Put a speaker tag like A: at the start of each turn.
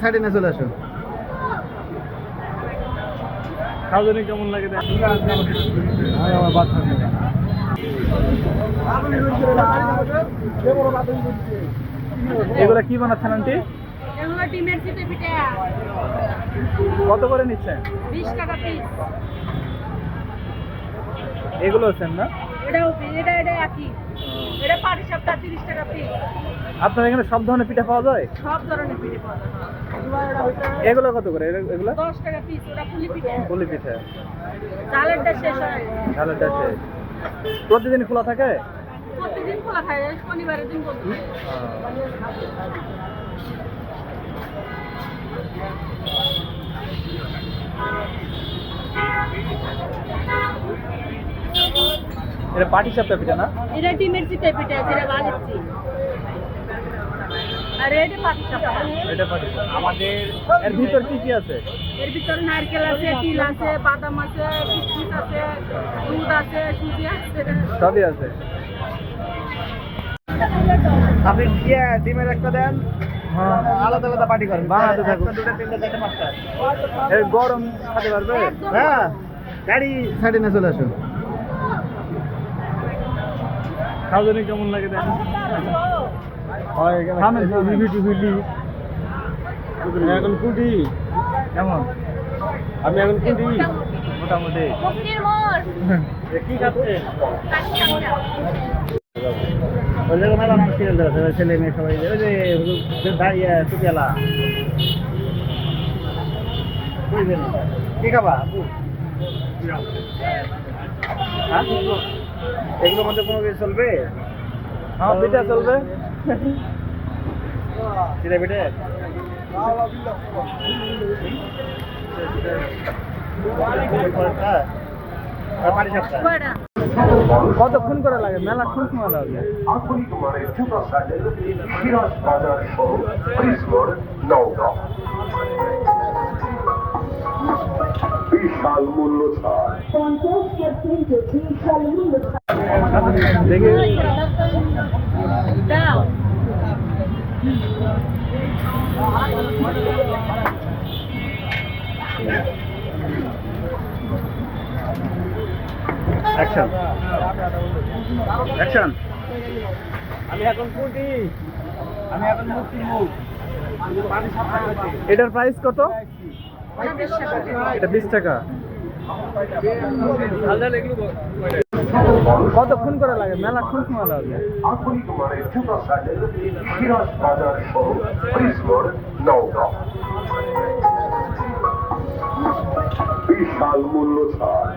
A: সাইডে না চলে আসো।
B: খাওয়া কেমন লাগে এগুলা কি বানাচ্ছেন আন্টি? কত করে নিচ্ছেন?
C: বিশ টাকা পিস
B: এগুলো আছেন না?
C: এটাও এটা এটা একই। এটা পাটি সাপটা তিরিশ টাকা পিস
B: আপনার এখানে সব ধরনের পিঠা পাওয়া যায়?
C: সব ধরনের পিঠে পাওয়া যায়
B: এগুলো কত করে? এগুলো-
C: দশ টাকা পিস ওটা পুলি পিঠে।
B: পুলি পিঠা।
C: চালেরটা শেষ হয়
B: শেষ। প্রতিদিন খোলা থাকে?
C: প্রতিদিন খোলা খায় শনিবারের দিন বন্ধ থাকে।
B: এটা পাটি সাপটা পিঠা না?
C: এটা ডিমের চিটে পিঠে যেটা বানাচ্ছি। আর এটা পাটি সাপটা
B: এটা পাটি আমাদের এর ভিতর কি কি আছে?
C: এর ভিতরে নারকেল আছে তিল আছে বাদাম আছে কিশমিশ আছে দুধ আছে সুজি আছে।
B: সবই আছে।
A: আপনি ডিমের একটা দেন।
B: হ্যাঁ।
A: আলাদা আলাদা পার্টি করেন।
B: বানাতে থাকুন।
A: দুটো তিনটা চারটে পাঁচটা।
B: গরম খেতে পারবে?
A: হ্যাঁ। গাড়ি সাইডে না চলে আসো
B: খাওয়া কেমন লাগে দেখ থামেন, থামেন।
A: এখন কুটি।
B: কেমন?
A: আমি এখন কুটি।
B: মোটামুটি। কি খাচ্ছে?
A: ওই জায়গায় মেলা সিরিয়াল ধরেছে ছেলে মেয়ে সবাই ওই যে দাঁড়িয়ে কি খাবা হ্যাঁ? এগুলোর মধ্যে কোনো কিছু চলবে?
B: হ্যাঁ পিঠা চলবে।
A: চিড়ে পিঠে?
B: কতক্ষণ করে লাগে? মেলাক্ষণ সময় লাগে?
D: বিশাল মূল্য ছাড়
B: দেখি
A: অ্যাকশন অ্যাকশন
B: আমি এখন কুটি আমি এখন মুক্তি মুখ। এটার প্রাইস কত? এটা বিশ টাকা। কতক্ষণ করে লাগে? মেলাক্ষণ সময় লাগে?
D: সিরাজ বাজার সহ ব্রিজ রোড নওগাঁ বিশাল মূল্য ছাড়।